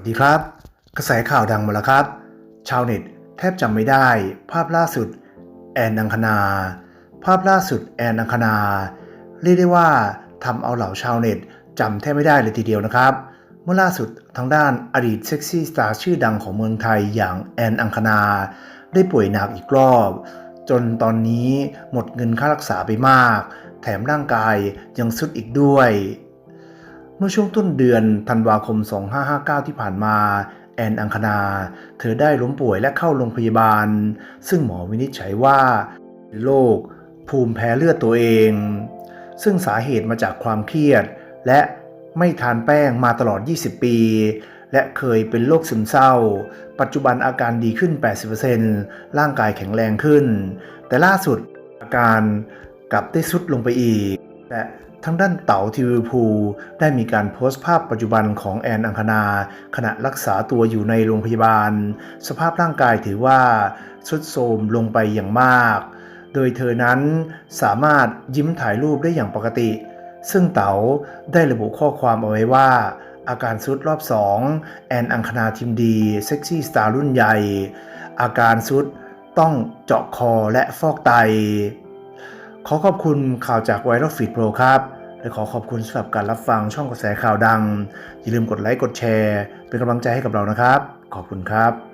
วัสดีครับ กระแสข่าวดังมาแล้วครับ ชาวเน็ตแทบจำไม่ได้ ภาพล่าสุด แอนอังคณา ภาพล่าสุดแอนอังคณา เรียกได้ว่าทำเอาเหล่าชาวเน็ตจำแทบไม่ได้เลยทีเดียวนะครับ เมื่อล่าสุดทางด้านอดีตเซ็กซี่สตาร์ชื่อดังของเมืองไทยอย่างแอนอังคณา ได้ป่วยหนักอีกรอบ จนตอนนี้หมดเงินค่ารักษาไปมาก แถมร่างกายยังสุดอีกด้วย เมื่อช่วงต้นเดือนธันวาคม 2559 ที่ผ่านมาแอนอังคณา เธอได้ล้มป่วยและเข้าโรงพยาบาล ซึ่งหมอวินิจฉัยว่าเป็นโรคภูมิแพ้เลือดตัวเอง ซึ่งสาเหตุมาจากความเครียด และไม่ทานแป้งมาตลอด 20 ปี และเคยเป็นโรคซึมเศร้า ปัจจุบันอาการดีขึ้น 80%ร่างกายแข็งแรงขึ้น แต่ล่าสุดอาการกลับได้สุดลงไปอีก และ ทางด้านเต๋าทีวีภูได้มีการโพสต์ภาพปัจจุบันของแอนอังคณา ขณะรักษาตัวอยู่ในโรงพยาบาล สภาพร่างกายถือว่าทรุดโทรมลงไปอย่างมาก โดยเธอนั้นสามารถยิ้มถ่ายรูปได้อย่างปกติ ซึ่งเต๋าได้ระบุข้อความเอาไว้ว่า อาการซุดรอบ2แอนอังคณาทิมดีเซ็กซี่สตาร์รุ่นใหญ่ อาการซุดต้องเจาะคอและฟอกไต ขอขอบคุณข่าวจากไวรัลฟีดโปรครับและขอขอบคุณสำหรับการรับฟังช่องกระแสข่าวดัง อย่าลืมกดไลค์กดแชร์ เป็นกำลังใจให้กับเรานะครับ ขอบคุณครับ